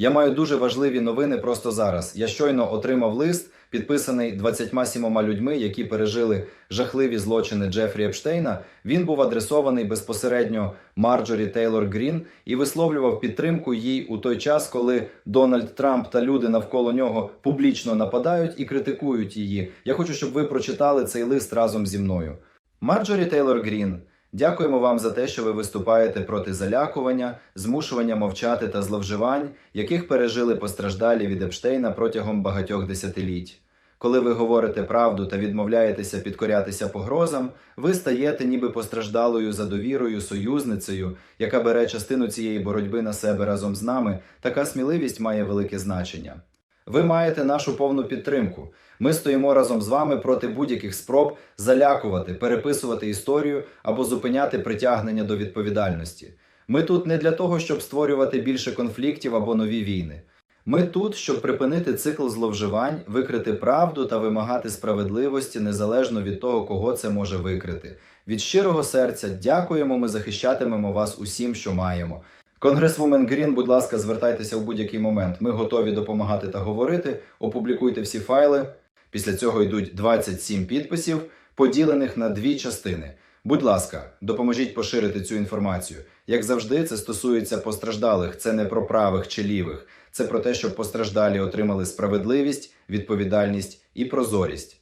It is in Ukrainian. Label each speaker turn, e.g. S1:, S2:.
S1: Я маю дуже важливі новини просто зараз. Я щойно отримав лист, підписаний 27 людьми, які пережили жахливі злочини Джефрі Епштейна. Він був адресований безпосередньо Марджорі Тейлор Грін і висловлював підтримку їй у той час, коли Дональд Трамп та люди навколо нього публічно нападають і критикують її. Я хочу, щоб ви прочитали цей лист разом зі мною. Марджорі Тейлор Грін. Дякуємо вам за те, що ви виступаєте проти залякування, змушування мовчати та зловживань, яких пережили постраждалі від Епштейна протягом багатьох десятиліть. Коли ви говорите правду та відмовляєтеся підкорятися погрозам, ви стаєте ніби постраждалою за довірою союзницею, яка бере частину цієї боротьби на себе разом з нами. Така сміливість має велике значення. Ви маєте нашу повну підтримку. Ми стоїмо разом з вами проти будь-яких спроб залякувати, переписувати історію або зупиняти притягнення до відповідальності. Ми тут не для того, щоб створювати більше конфліктів або нові війни. Ми тут, щоб припинити цикл зловживань, викрити правду та вимагати справедливості незалежно від того, кого це може викрити. Від щирого серця дякуємо. Ми захищатимемо вас усім, що маємо. Конгресвумен Грін, будь ласка, звертайтеся в будь-який момент. Ми готові допомагати та говорити. Опублікуйте всі файли. Після цього йдуть 27 підписів, поділених на дві частини. Будь ласка, допоможіть поширити цю інформацію. Як завжди, це стосується постраждалих. Це не про правих чи лівих. Це про те, щоб постраждалі отримали справедливість, відповідальність і прозорість.